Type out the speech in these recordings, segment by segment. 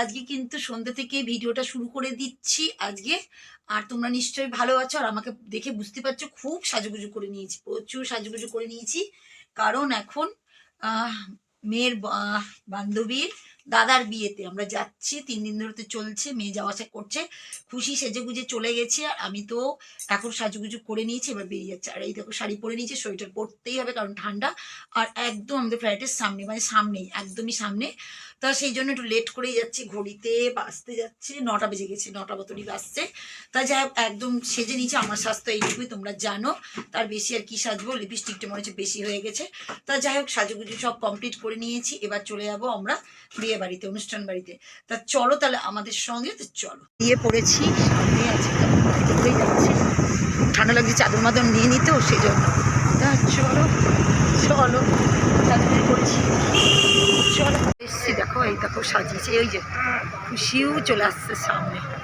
আজকে কিন্তু সন্ধ্যা থেকে ভিডিওটা শুরু করে দিচ্ছি আজকে। আর তোমরা নিশ্চয়ই ভালো আছো আর আমাকে দেখে বুঝতে পারছ, খুব সাজুগুজু করে নিয়েছি, প্রচুর সাজুগুজু করে নিয়েছি। কারণ এখন মেয়ের বান্ধবীর দাদার বিয়েতে। আমরা যাচ্ছি, তিন দিন ধরে তো চলছে, মেয়ে যাওয়া আসা করছে। খুশি সেজে গুজে চলে গেছে আর আমি তো এখন সাজুগুজু করে নিয়েছি, এবার বেরিয়ে যাচ্ছে। আর এই দেখো, শাড়ি পরে নিয়েছি, সোয়েটার পরতেই হবে কারণ ঠান্ডা। আর একদম আমাদের ফ্লাইটের সামনে মানে সামনেই, একদমই সামনে। তা সেই জন্য একটু লেট করেই যাচ্ছি, ঘড়িতে বাজতে যাচ্ছে, নটা বেজে গেছে, নটা মতনই বাজছে। তা যাই হোক, একদম সেজে নিয়েছে, আমার স্বাস্থ্য এইটুকুই, তোমরা জানো। তার বেশি আর কি সাজবো লিপস্টিকটা মনে হচ্ছে বেশি হয়ে গেছে। তা যাই হোক, সাজুগুজু সব কমপ্লিট করে নিয়েছি, এবার চলে যাব আমরা বিয়ে বাড়িতে, অনুষ্ঠান বাড়িতে। তা চলো তাহলে আমাদের সঙ্গে, তো চলো। বিয়ে পড়েছি সামনে আছে দেখতেই যাচ্ছি। ঠান্ডা লাগছে, চাদর মাদর নিয়ে নিত সেই জন্য তা চলো চলো চাদর পড়েছি। চলো, এসছি, দেখো, এই দেখো, সাজিয়েছে ওই যে, খুশিও চলে আসছে সামনে।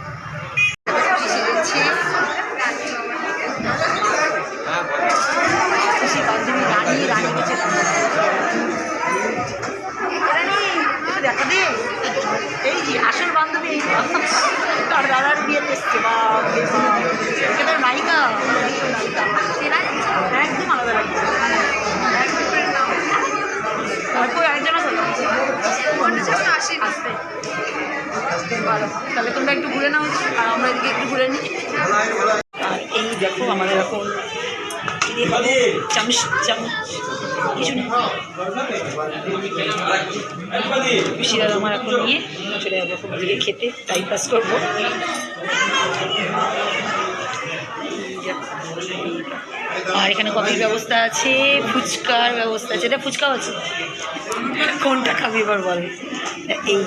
এই যে আসল বান্ধবী তার দাদার বিয়ে এসছে, বা এটা নায়িকা। নায়িকা একদম আলাদা লাগছে তারপর আরেকজন আছে? আসবে ভালো। তাহলে তোমরা একটু ঘুরে নাও, আর আমরা এদিকে একটু ঘুরে নিই। এই দেখো, আমাদের এখন চামচ চামচ কিছু নেই আমার এখন খেতে টাইম করব আর এখানে কফির ব্যবস্থা আছে ফুচকার ব্যবস্থা আছে এটা ফুচকাও আছে কোনটা খাবি এবার বল এই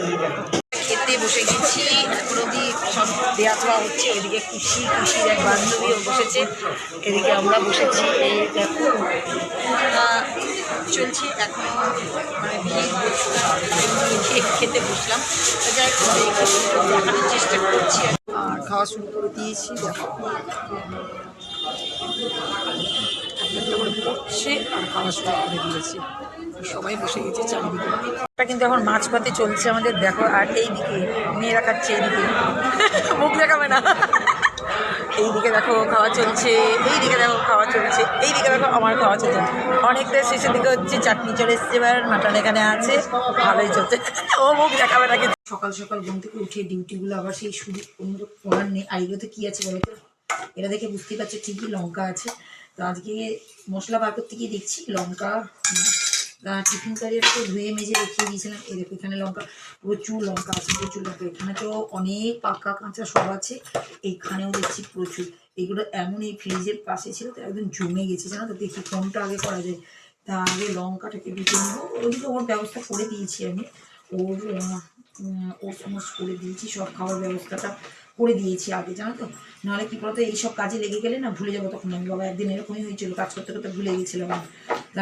খেতে বসে গেছি এখন অবধি সব দেওয়া দেওয়া হচ্ছে ওইদিকে খুশি খুশির এক বান্ধবীও বসেছে, এদিকে আমরা বসেছি, এই দেখো চলছে, এখন মানে খেতে বসলাম। যাই দেখানোর চেষ্টা করছি। আর খাওয়া শুরু করে দিয়েছি, দেখো। আর খাওয়া শুরু করে দিয়েছে। সবাই বসে গেছে চারিদিকে এটা কিন্তু এখন মাছ পাতে চলছে আমাদের, দেখো, আর এইদিকে, মেয়েরা খাচ্ছে এইদিকে। মুখ দেখাবে না। এইদিকে দেখো, খাওয়া চলছে, এইদিকে দেখো, খাওয়া চলছে, এইদিকে দেখো, আমার খাওয়া চলছে। অনেকটা শেষের দিকে হচ্ছে, চাটনি চলে এসছে এবার, মাটন এখানে আছে, ভালোই চলছে। ও মুখ দেখাবে না কিন্তু। সকাল সকাল ঘুম থেকে উঠে ডিউটিগুলো আবার সেই শুরু, অন্য করার নেই। আর এগুলোতে কী আছে বলো তো? এটা দেখে বুঝতেই পারছ ঠিকই লঙ্কা আছে। তো আজকে মশলা বার করতে গিয়ে দেখছি লঙ্কা টিফিন কারিয়ারকে ধুয়ে মেজে রেখে দিয়েছিলাম। এই এখানে লঙ্কা, প্রচুর লঙ্কা আছে, প্রচুর লঙ্কা। এখানে তো অনেক পাকা কাঁচা সব আছে, এইখানেও দেখছি প্রচুর। এগুলো এমন এই ফ্রিজের পাশে ছিল, তো একদম জমে গেছে, জানো তো? দেখি কোনটা আগে করা যায়। তা আগে লঙ্কাটাকে দিতে নেব। ওইগুলো ওর ব্যবস্থা করে দিয়েছি আমি। ওর ওর সমস্ত করে দিয়েছি, সব খাওয়ার ব্যবস্থাটা। করে দিয়েছি আগে, জানো তো? নাহলে কি বলতো এইসব কাজে লেগে গেলে না ভুলে যাব তখন। আমি বাবা একদিন এরকমই হয়েছিল, কাজ করতে করতে ভুলে গেছিলাম।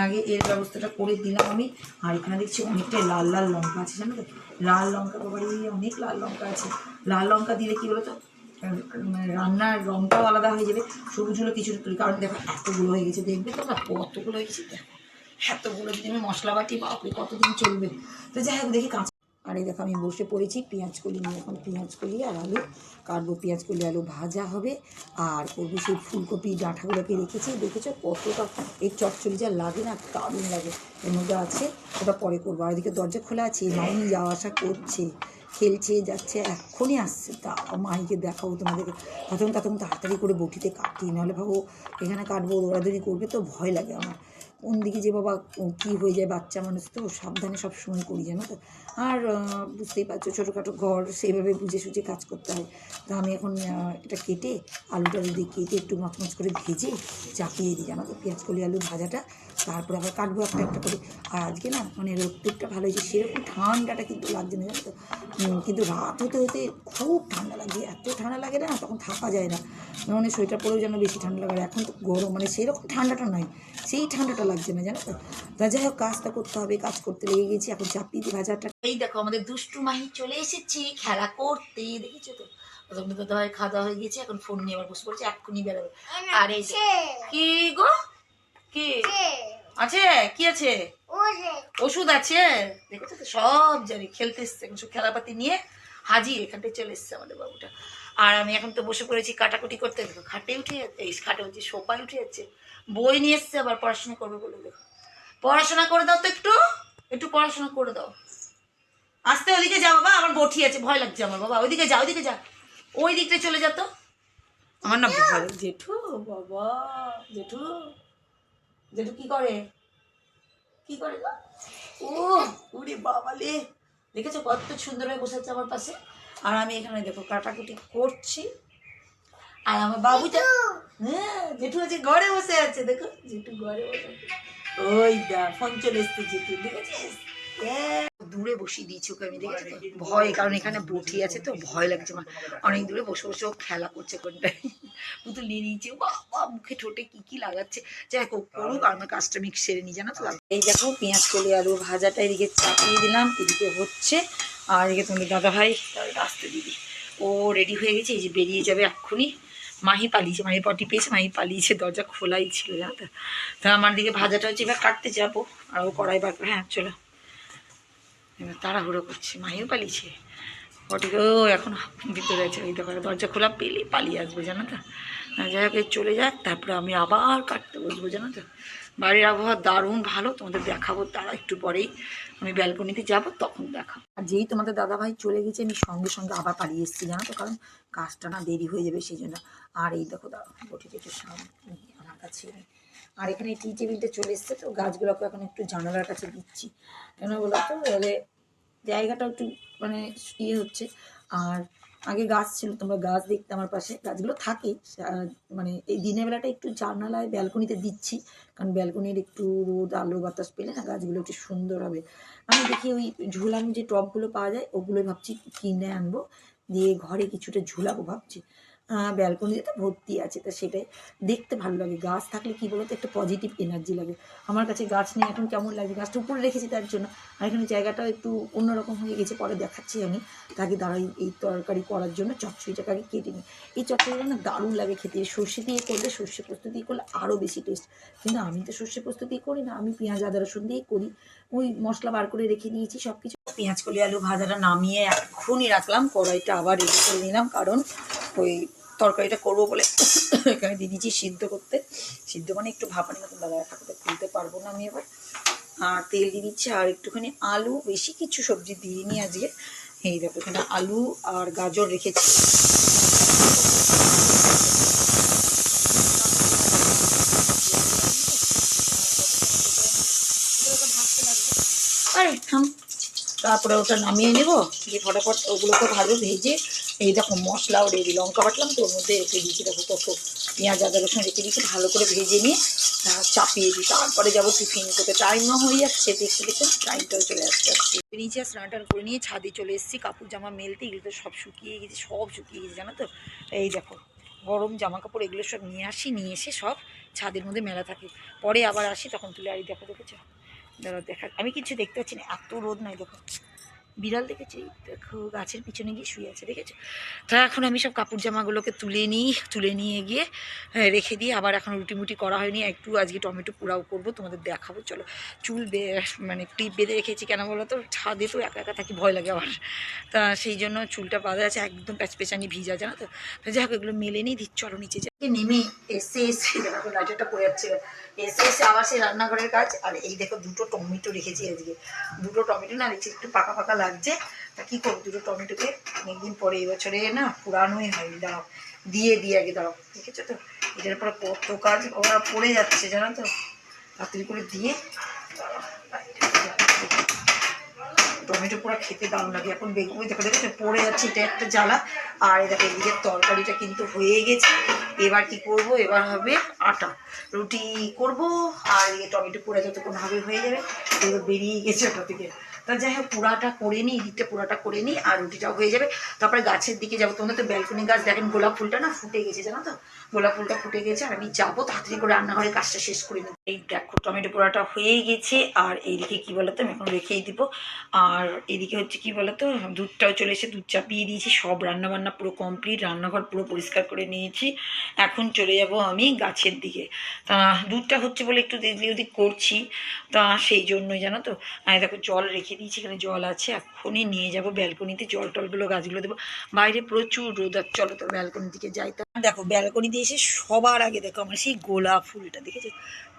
আগে এর ব্যবস্থাটা করে দিলাম আমি। আর এখানে দেখছি অনেকটাই লাল লাল লঙ্কা আছে, জানো তো? লাল লঙ্কা বাবার অনেক লাল লঙ্কা আছে। লাল লঙ্কা দিলে কি বলতো মানে রান্নার রঙটাও আলাদা হয়ে যাবে, সবুজ হলো কিছুটা তুলি। কারণ দেখো, এতগুলো হয়ে গেছে, দেখবে তো না কতগুলো হয়ে গেছে এতগুলো যদি আমি মশলা বাটি বাপরে, কতদিন চলবে? তো যাই হোক, দেখি কাঁচা আর এই দেখো আমি বসে পড়েছি পেঁয়াজ কলি নিয়ে এখন পেঁয়াজ কলি আর আলু কাটবো। পেঁয়াজ কলি, আলু ভাজা হবে আর করব সেই ফুলকপি ডাঁটাগুলোকে রেখেছি। দেখেছ কতটা এই চচ্চড়ি যা লাগে না, দারুণ লাগে। এর মধ্যে আছে, ওটা পরে করব। আর এদিকে দরজা খোলা আছে মাইনি যাওয়া আসা করছে, খেলছে, যাচ্ছে, এক্ষুনি আসছে। তা মাইকে দেখাবো তোমাদেরকে। তখন তখন তাড়াতাড়ি করে বটিতে কাটি নাহলে ভাবো এখানে কাটবো, দৌড়াদৌড়ি করবে তো ভয় লাগে আমার। কোন দিকে যে বাবা কী হয়ে যায়, বাচ্চা মানুষ তো সাবধানে সব সময় করি জানো তো। আর বুঝতেই পারছ, ছোটোখাটো ঘর, সেইভাবে বুঝে সুঝে কাজ করতে হয়। তা আমি এখন এটা কেটে আলুটা যদি কেটে একটু মচমচ করে ভেজে চাপিয়ে দিই জানো তো, পেঁয়াজ কলি আলু ভাজাটা। তারপরে আবার কাটবো একটা একটা করে। আর আজকে না মানে রোদ্দুরটা ভালো হয়েছে, সেরকম ঠান্ডাটা কিন্তু লাগছে না জানো তো। কিন্তু রাত হতে হতে খুব ঠান্ডা লাগে। এত ঠান্ডা লাগে না, তখন থাকা যায় না। মানে সোয়েটার পরেও যেন বেশি ঠান্ডা লাগে। এখন তো গরম মানে সেরকম ঠান্ডাটা নয়। সেই ঠান্ডাটা লাগছে না জানো তো? তা যাই হোক কাজটা করতে হবে কাজ করতে লেগে গেছি এখন চাপিয়ে দিই ভাজাটা এই দেখো আমাদের দুষ্টু মাহি চলে এসেছি খেলা করতে দেখেছ তো? প্রথমে তো খাওয়া দাওয়া হয়ে গেছে এখন ফোন নিয়ে আবার বসে পড়ছে এক্ষুনি বেরোবে। আর এই কি গো? কি? আছে। কি আছে? ওষুধ। আছে? দেখেছ তো? সব জানি খেলতে এসছে এখন সব খেলাপাতি নিয়ে হাজির এখানটায় চলে এসছে আমাদের বাবুটা। আর আমি এখন তো বসে পড়েছি কাটাকুটি করতে দেখো খাটে উঠে যাচ্ছে এই খাটে হচ্ছে সোফায় উঠে যাচ্ছে। বই নিয়ে এসছে আবার পড়াশোনা করবে বলে পড়াশোনা করে দাও তো একটু একটু পড়াশোনা করে দাও। আস্তে ওদিকে যা বাবা আমার বটি আছে ভয় লাগছে আমার বাবা। ওইদিকে যা ওইদিকে যা। ওই দিকটা চলে যা তো। আমার না ভয় জেঠু বাবা জেঠু। জেঠু কি করে? কি করে গো? ও উরে বাবালে দেখেছ কত সুন্দর হয়ে বসে আছে আমার পাশে? আর আমি এখানে দেখো কাটাকুটি করছি। আর আমার বাবুটা হ্যাঁ জেঠু আছে ঘরে বসে আছে দেখো জেঠু ঘরে বসে ওই দা ফোন চলে এসছে জেঠু দেখেছিস? দূরে বসিয়ে দিয়েছি ওকে আমি দেখেছি ভয় কারণ এখানে বটি আছে তো ভয় লাগছে আমার। অনেক দূরে বসে বসে ও খেলা করছে কোনটায় পুতুল নিয়ে নিয়েছে বাবা মুখে ঠোঁটে কি কি লাগাচ্ছে। যাই হোক করুক আর আমার কাজটা আমি সেরে নিই জানো তো এই দেখো পেঁয়াজ কলি আলু ভাজাটা এদিকে চাপিয়ে দিলাম এদিকে হচ্ছে। আর এদিকে তুমি দাদা ভাই তাহলে আসতে দিদি। ও রেডি হয়ে গেছে এই যে বেরিয়ে যাবে এক্ষুনি। মাহি পালিয়েছে মাহি পটি পেয়েছে, মাহি পালিয়েছে, দরজা খোলাই ছিল, জানো তো। তো আমার দিকে ভাজাটা হচ্ছে, এবার কাটতে যাব, আর ও কড়াই বার হ্যাঁ চলো। এবার তাড়াহুড়ো করছে, মাহিও পালিয়েছে। পটিকে ও এখন ভিতরে আছে ওই দোকানে দরজা খোলা পেলে পালিয়ে আসবে, জানো তো। যাই হোক চলে যাক, তারপরে আমি আবার কাটতে বসবো, জানো তো। বাড়ির আবহাওয়া দারুণ ভালো, তোমাদের দেখাবো তারা একটু পরেই। আমি ব্যালকনিতে যাব, তখন দেখাবো। আর যেই তোমাদের দাদাভাই চলে গেছে, আমি সঙ্গে সঙ্গে আবার পালিয়ে এসেছি, জানো তো? কারণ কাজটা না দেরি হয়ে যাবে, সেই জন্য। আর এই দেখো সামনে আমার কাছে আর এখানে টি টেবিলটা চলে এসছে তো, গাছগুলোকে এখন একটু জানালার কাছে দিচ্ছি। কেন বলো তো? জায়গাটা একটু মানে ইয়ে হচ্ছে। আর আগে গাছ ছিল, তোমরা গাছ দেখতে আমার পাশে। গাছগুলো থাকে মানে এই দিনের বেলাটা একটু জানালায় ব্যালকনিতে দিচ্ছি, কারণ ব্যালকনির একটু রোদ, আলো, বাতাস পেলে না গাছগুলো একটু সুন্দর হবে। আমি দেখি ওই ঝুলানো যে টপগুলো পাওয়া যায় ওগুলো ভাবছি কিনে আনব। দিয়ে ঘরে কিছুটা ঝুলাবো ভাবছি। ব্যালকনিতে ভর্তি আছে, তা সেটাই দেখতে ভালো লাগে। গাছ থাকলে কি বলতো, একটা পজিটিভ এনার্জি লাগে। আমার কাছে গাছ নিয়ে এখন কেমন লাগে? গাছটা উপরে রেখেছি তার জন্য। আর এখানে জায়গাটাও একটু অন্যরকম হয়ে গেছে, পরে দেখাচ্ছি আমি। তাকে দাঁড়াই এই তরকারি করার জন্য, চচ্চড়িটাকে আগে কেটে নিই। এই চচ্চড়িটা না দারুণ লাগে খেতে। সর্ষে দিয়ে করলে সর্ষে দিয়ে করলে আরও বেশি টেস্ট কিন্তু আমি তো সর্ষে দিয়ে করি না, আমি পেঁয়াজ, আদা, রসুন দিয়েই করি। ওই মশলা বার করে রেখে দিয়েছি সব কিছু পেঁয়াজ, কলি, আলু ভাজাটা নামিয়ে এক্ষুনি রাখলাম। কড়াইটা আবার রেডি করে নিলাম, কারণ ওই তরকারিটা করব বলে এখানে দিয়েছি সিদ্ধ করতে। সিদ্ধ মানে একটু ভাপানি মতন দাদা ঠাকুরটা তুলতে পারব না আমি এবার। আর তেল দিয়ে দিচ্ছি আর একটুখানি আলু, বেশি কিছু সবজি দিয়ে নি আজকে। এই দেখো, এখানে আলু আর গাজর রেখেছি। তারপরে ওটা নামিয়ে নেব, দিয়ে ফটাফট ওগুলোকে ভালো ভেজে এই দেখো মশলাও রেডি লঙ্কা বাটলাম তো, ওর মধ্যে রেখে দিয়েছি দেখো কত পেঁয়াজ, আদা, রসুন রেখে দিয়েছি, ভালো করে ভেজে নিয়ে চাপিয়ে দিই। তারপরে যাব টিফিন করতে। টাইমও হয়ে যাচ্ছে, দেখতে দেখতে টাইমটাও চলে আসছে আসছে নিচে স্নান টান করে নিয়ে ছাদে চলে এসেছি। কাপড় জামা মেলতে, এগুলো তো সব শুকিয়ে গেছে, সব শুকিয়ে গেছে, জানো তো? এই দেখো, গরম জামা কাপড় এগুলো সব নিয়ে আসি, নিয়ে এসে সব ছাদের মধ্যে মেলা থাকে। পরে আবার আসি, তখন তুলে আরি দেখো, দেখেছ? দাঁড়া দেখা আমি কিছু দেখতে পাচ্ছি না, এত রোদ নাই, দেখো। বিড়াল দেখেছি? দেখো গাছের পিছনে গিয়ে শুয়ে আছে দেখেছ? তা এখন আমি সব কাপড় জামাগুলোকে তুলে নিই তুলে নিয়ে গিয়ে আহ, রেখে দিয়ে আবার এখন রুটিমুটি করা হয়নি। একটু আজকে টমেটো পোড়াও করব তোমাদের দেখাবো। চলো চুল মানে ক্লিপ বেঁধে রেখেছি কেন বলো তো? ছাদে তো একা একা থাকি ভয় লাগে আমার। তা সেই জন্য চুলটা বাঁধা আছে একদম প্যাচপেচানি ভিজা জানো তো? যাই হোক এগুলো মেলে নিই দিচ্ছ চলো নিচে যাই। নেমে এসে এসে দেখো লাইটারটা পড়ে যাচ্ছে। এসে এসে আবার সেই রান্নাঘরের কাজ। আর এই দেখো দুটো টমেটো রেখেছি আজকে। দুটো টমেটো না দেখছি একটু পাকা পাকা লাগছে তা কী করব? দুটো টমেটোকে অনেকদিন পরে এবছরে না পুরানোই হয়নি। দাঁড়াও, দিয়ে দিয়ে আগে দাঁড়াও। দেখেছ তো? এটার পরে কত কাজ ওরা পড়ে যাচ্ছে, জানো তো? তাড়াতাড়ি করে দিয়ে টমেটো পুরো খেতে দারুণ লাগে। এখন বেগুন দেখো, দেখেছ? পড়ে যাচ্ছে, এটা একটা জ্বালা। আর দেখো, এদিকে তরকারিটা কিন্তু হয়ে গেছে। এবার কি করব? এবার হবে আটা। রুটি করব, আর এই টমেটো পোড়া যতক্ষণ হবে হয়ে যাবে। এবার বেরিয়ে গেছে ওটা থেকে। তা যাই হোক পোড়াটা করে নিই এদিকটা পোড়াটা করে নিই আর রুটিটাও হয়ে যাবে। তারপরে গাছের দিকে যাব। তোমরা তো ব্যালকনি গাছ, দেখেন গোলাপ ফুলটা না ফুটে গেছে, জানো তো? গোলাপ ফুলটা ফুটে গেছে আর আমি যাব, তাড়াতাড়ি করে রান্নাঘরে কাজটা শেষ করে নেব। এই দেখো, টমেটো পোড়াটা হয়ে গেছে আর এইদিকে কি বলতো, আমি এখন রেখেই দিব। আর এদিকে হচ্ছে কি বলতো, দুধটাও চলে এসে দুধ চাপিয়ে দিয়েছি, সব রান্না বান্না পুরো কমপ্লিট রান্নাঘর পুরো পরিষ্কার করে নিয়েছি। এখন চলে যাব আমি গাছের দিকে। তা দুধটা হচ্ছে বলে একটু এদিক ওদিক করছি, তা সেই জন্যই, জানো তো? আমি দেখো, জল রেখে দিয়েছি, এখানে জল আছে এখনই নিয়ে যাব ব্যালকনিতে, জল টলগুলো, গাছগুলো দেবো। বাইরে প্রচুর রোদ আর চলো তো ব্যালকনি দিকে যাই। তো দেখো, ব্যালকনিতে এসে সবার আগে দেখো আমার সেই গোলাপ ফুলটা, দেখেছ?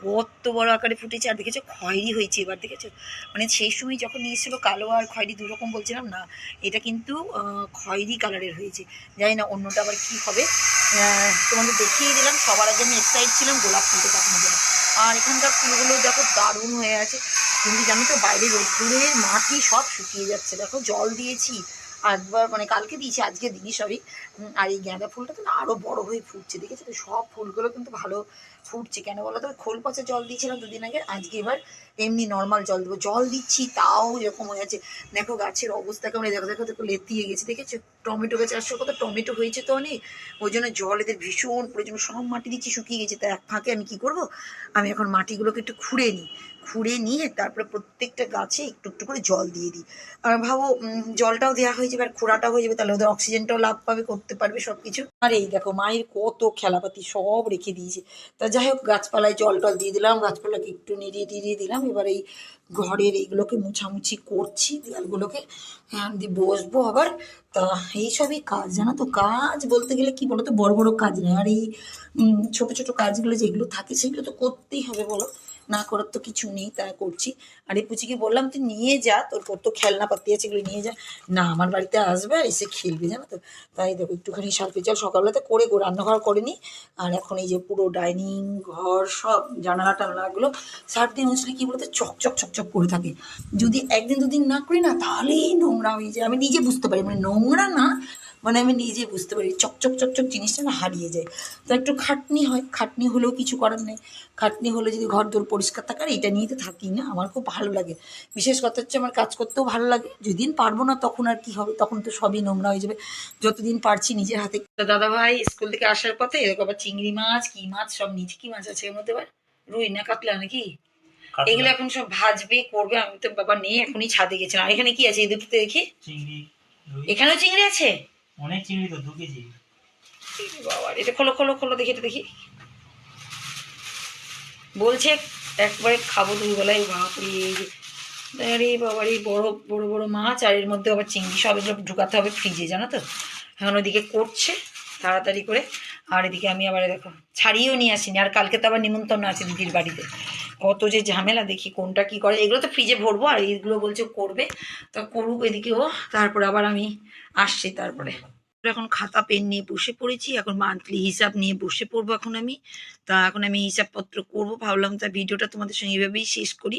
কত বড় আকারে ফুটেছে, আর দেখেছ, খয়েরি হয়েছে এবার, দেখেছ? মানে সেই সময় যখন নিয়ে এসেছিল কালো আর খয়েরি দুরকম বলছিলাম না, এটা কিন্তু খয়েরি কালারের হয়েছে। জানি না অন্যটা আবার কি হবে। তোমাদের দেখিয়ে দিলাম, সবার আগে আমি এক্সাইট ছিলাম গোলাপ ফুলটা দেখানোর আর এখানকার ফুলগুলো দেখো দারুণ হয়ে আছে। কিন্তু জানো তো বাইরে রোদ্দুরের মাটি সব শুকিয়ে যাচ্ছে। দেখো জল দিয়েছি একবার মানে কালকে দিয়েছি আজকে দিনই উম, আর এই গাঁদা ফুলটা তো আরও বড় হয়ে ফুটছে দেখেছ তো? সব ফুলগুলো কিন্তু ভালো ফুটছে। কেন বলো তো? খোল পচা জল দিয়েছিলাম দুদিন আগে আজকে এবার এমনি নর্মাল জল দেবো। জল দিচ্ছি তাও এরকম হয়ে আছে। দেখো গাছের অবস্থা কেমন দেখো দেখো দেখো লেতিয়ে গেছে দেখেছ? টমেটো গাছে আসছে কত টমেটো হয়েছে তো অনেক। ওই জন্য জল এদের ভীষণ প্রয়োজন। সব মাটি দিচ্ছি শুকিয়ে গেছে। তা এক ফাঁকে আমি কি করব? আমি এখন মাটিগুলোকে একটু খুঁড়ে নিই। খুঁড়ে নিয়ে তারপরে প্রত্যেকটা গাছে একটু একটু করে জল দিয়ে দিই। আর ভাবো জলটাও দেওয়া হয়ে যাবে আর খোঁড়াটাও হয়ে যাবে, তাহলে ওদের অক্সিজেনটাও লাভ পাবে, করতে পারবে সব কিছু আর এই দেখো, মায়ের কত খেলাপাতি সব রেখে দিয়েছে। তা যাই হোক, গাছপালায় জল টল দিয়ে দিলাম, গাছপালাকে একটু নেড়িয়ে টিড়িয়ে দিলাম। এবার এই ঘরের এইগুলোকে মুছামুছি করছি, দেয়ালগুলোকে হ্যাঁ দিয়ে বসবো আবার। তা এইসবই কাজ, জানো তো কাজ বলতে গেলে কি বলো তো বড় বড় কাজ নয়। আর এই ছোট ছোট কাজগুলো যেগুলো থাকে সেগুলো তো করতেই হবে, বলো। না করার তো কিছু নেই, তা করছি। আর এই পুচিকে বললাম, তুই নিয়ে যা, তোর কত খেলনা পাতি আছে এগুলো নিয়ে যা। না, আমার বাড়িতে আসবে, এসে খেলবে, জানো তো। তাই দেখো, একটুখানি সার্ফে জল সকালবেলাতে করে গো, রান্নাঘর করেনি। আর এখন এই যে পুরো ডাইনিং ঘর, সব জানালা টানালাগুলো সার্ফ দিয়ে মুছলে কি বলতো চকচক চকচক করে থাকে। যদি একদিন দুদিন না করি না, তাহলেই নোংরা হয়ে যায়। আমি নিজে বুঝতে পারি মানে নোংরা না মানে আমি নিজে বুঝতে পারি চকচক চকচক জিনিসটা না হারিয়ে যায়। তো একটু খাটনি হয় খাটনি হলেও কিছু করার নেই। খাটনি হলে যদি ঘর দোর পরিষ্কার থাকে আর এটা নিয়ে তো থাকি না আমার খুব ভালো লাগে। বিশেষ কথা হচ্ছে আমার কাজ করতেও ভালো লাগে। যেদিন পারব না তখন আর কি হবে তখন তো সবই নোংরা হয়ে যাবে। যতদিন পারছি নিজের হাতে দাদা ভাই স্কুল থেকে আসার পথে এরকম আবার চিংড়ি মাছ কি মাছ সব নিচে কি মাছ আছে এর মধ্যে আবার? রুই না কাতলা নাকি? এগুলো এখন সব ভাজবে করবে আমি তো বাবা নেই এখনই ছাদে গেছিলাম। আর এখানে কি আছে? এই দুটোতে দেখি। এখানেও চিংড়ি আছে? অনেক চিংড়ি তো, দু কেজি। বাবা খোলো খোলো খোলো, দেখি, এটা দেখি। বলছে, একবারে খাব দুবেলায় বাপরে আরে বাবার এই বড় বড় বড় মাছ, আর এর মধ্যে আবার চিংড়ি, সব এগুলো ঢুকাতে হবে ফ্রিজে জানো তো? এখন ওইদিকে করছে, তাড়াতাড়ি করে। আর এদিকে আমি আবার দেখো, ছাড়িয়েও নিয়ে আসিনি। আর কালকে তো আবার নিমন্ত্রণ আছে দিদির বাড়িতে। কত যে ঝামেলা, দেখি কোনটা কি করে। এগুলো তো ফ্রিজে ভরবো, আর এইগুলো বলছে করবে। তা করুক এদিকেও তারপরে আবার আমি আসছি তারপরে। এখন খাতা, পেন নিয়ে বসে পড়েছি, এখন মান্থলি হিসাব নিয়ে বসে পড়ব এখন আমি। তা এখন আমি হিসাবপত্র করব, ভাবলাম তা ভিডিওটা তোমাদের সঙ্গে এইভাবেই শেষ করি।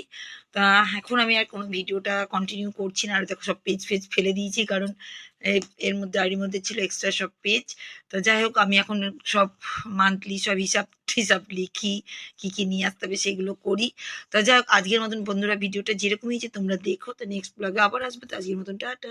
তা এখন আমি আর কোনো ভিডিওটা কন্টিনিউ করছি না, আর দেখো সব পেজ ফেজ ফেলে দিয়েছি, কারণ এর মধ্যে আড়ির মধ্যে ছিল এক্সট্রা সব পেজ তো যাই হোক, আমি এখন সব মান্থলি সব হিসাব হিসাব লিখি, কি কি নিয়ে আসতে হবে সেগুলো করি। তো যাই হোক, আজকের মতন বন্ধুরা, ভিডিওটা যেরকম হয়েছে তোমরা দেখো। তো নেক্সট ব্লগে আবার আসবে। তো আজকের মতন, টাটা।